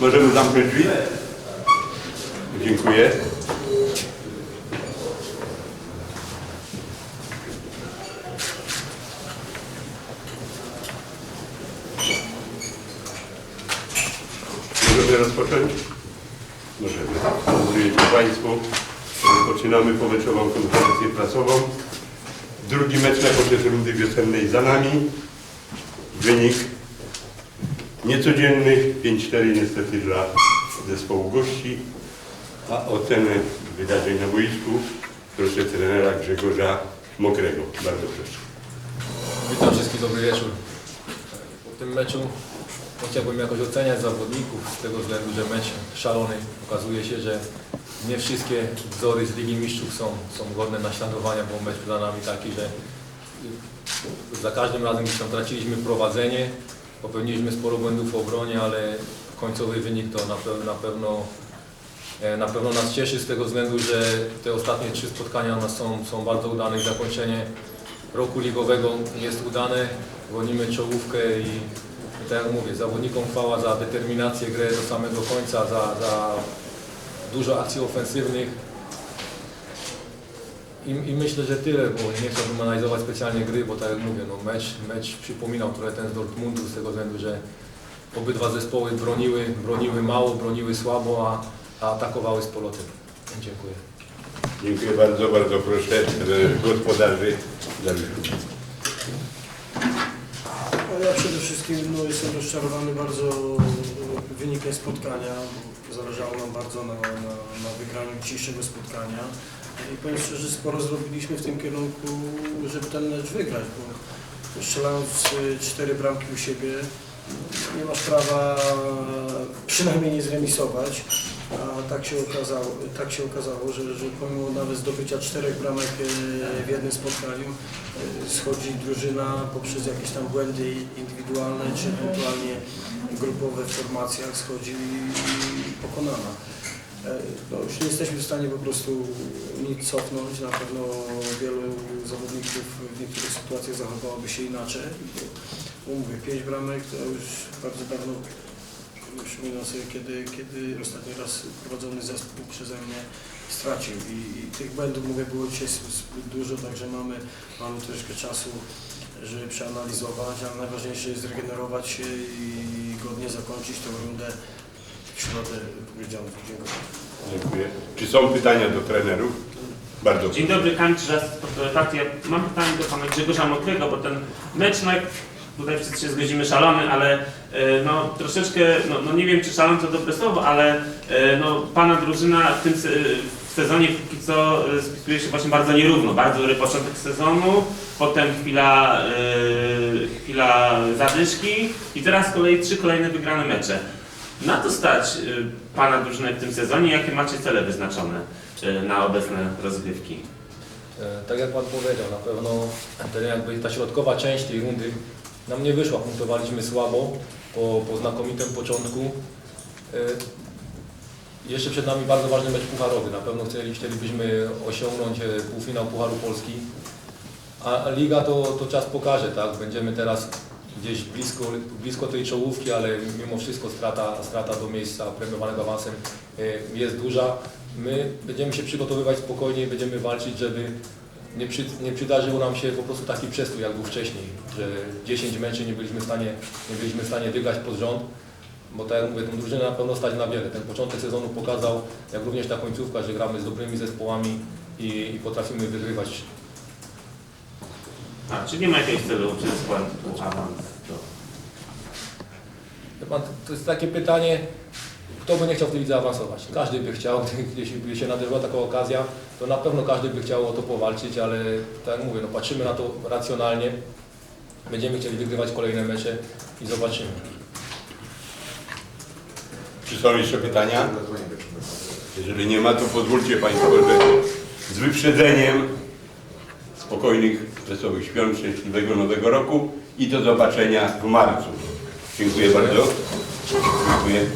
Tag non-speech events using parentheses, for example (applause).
Możemy zamknąć drzwi? Dziękuję. Możemy rozpocząć? Możemy. Dziękuję Państwu. Rozpoczynamy pomeczową konferencję prasową. Drugi mecz na poczet rundy wiosennej za nami. Wynik niecodzienny 5-4 niestety dla zespołu gości. A ocenę wydarzeń na boisku proszę trenera Grzegorza Mokrego. Bardzo proszę. Witam wszystkich, dobry wieczór. Po tym meczu nie chciałbym jakoś oceniać zawodników z tego względu, że mecz szalony. Okazuje się, że nie wszystkie wzory z Ligi Mistrzów są, są godne naśladowania, bo mecz dla nami taki, że za każdym razem gdzieś tam traciliśmy prowadzenie, popełniliśmy sporo błędów w obronie, ale końcowy wynik to na pewno, na pewno, e, na pewno nas cieszy z tego względu, że te ostatnie trzy spotkania nas są, są bardzo udane zakończenie roku ligowego jest udane, gonimy czołówkę i i tak jak mówię, zawodnikom chwała za determinację, grę do samego końca, za, za dużo akcji ofensywnych. I, I myślę, że tyle, bo nie chciałbym analizować specjalnie gry, bo tak jak mówię, no mecz, mecz przypominał trochę ten z Dortmundu z tego względu, że obydwa zespoły broniły, broniły mało, broniły słabo, a, a atakowały z polotem. Dziękuję. Dziękuję bardzo, bardzo proszę gospodarzy Dariusz Kubicki. No ja przede wszystkim no, jestem rozczarowany bardzo wynikiem spotkania. bo Zależało nam bardzo na, na, na wygraniu dzisiejszego spotkania. I powiem szczerze, sporo zrobiliśmy w tym kierunku, żeby ten mecz wygrać, bo strzelając e, cztery bramki u siebie, nie masz prawa przynajmniej nie zremisować. A tak się okazało, tak się okazało że, że pomimo nawet zdobycia czterech bramek e, w jednym spotkaniu, e, schodzi drużyna poprzez jakieś tam błędy indywidualne czy ewentualnie grupowe w formacjach, schodzi pokonana. E, No, już nie jesteśmy w stanie po prostu nic cofnąć. Na pewno wielu zawodników w niektórych sytuacjach zachowałoby się inaczej. Bo, bo mówię, pięć bramek to już bardzo dawno przypominam sobie, kiedy, kiedy ostatni raz prowadzony zespół przeze mnie stracił. I, i tych błędów, mówię, było dzisiaj dużo, także mamy, mamy troszkę czasu, żeby przeanalizować, ale najważniejsze jest zregenerować się i godnie zakończyć tę rundę Dziękuję. Dziękuję. Czy są pytania do trenerów? Bardzo. Dzień dobry, Kamil Ja mam pytanie do pana Grzegorza Mokrego, bo ten mecz, no jak tutaj wszyscy się zgodzimy, szalony, ale e, no troszeczkę, no, no nie wiem czy szalony to dobre słowo, ale e, no pana drużyna w tym w sezonie póki co e, spisuje się właśnie bardzo nierówno. Bardzo dobry początek sezonu, potem chwila, chwila zadyszki i teraz z kolei trzy kolejne wygrane mecze. Na to stać e, pana drużynę w tym sezonie, jakie macie cele wyznaczone e, na obecne rozgrywki? E, Tak jak Pan powiedział, na pewno jakby ta środkowa część tej rundy nam nie wyszła. Punktowaliśmy słabo po, po znakomitym początku. E, Jeszcze przed nami bardzo ważny mecz pucharowy. Na pewno chcieli, chcielibyśmy osiągnąć e, półfinał Pucharu Polski. A liga to, to czas pokaże, tak? Będziemy teraz gdzieś blisko, blisko tej czołówki, ale mimo wszystko strata, strata do miejsca premiowanego awansem e, jest duża. My będziemy się przygotowywać spokojnie będziemy walczyć, żeby nie, przy, nie nam się po prostu taki przestój, jak był wcześniej, że 10 meczy nie byliśmy w stanie, nie byliśmy w stanie wygrać pod rząd, bo tak jak mówię, tą drużynę na pewno stać na wiele. Ten początek sezonu pokazał, jak również ta końcówka, że gramy z dobrymi zespołami i, i potrafimy wygrywać. A, czy nie ma jakiegoś celu przez skład awans? To... To jest takie pytanie, kto by nie chciał w tej lidze awansować? Każdy by chciał, (laughs) jeśli by się nadarzyła taka okazja, to na pewno każdy by chciał o to powalczyć, ale tak jak mówię, no patrzymy na to racjonalnie, będziemy chcieli wygrywać kolejne mecze i zobaczymy. Czy są jeszcze pytania? Jeżeli nie ma, to pozwólcie Państwo, że z wyprzedzeniem spokojnych, wesołych świąt, szczęśliwego Nowego Roku i do zobaczenia w marcu. Dziękuję bardzo. Dziękuję.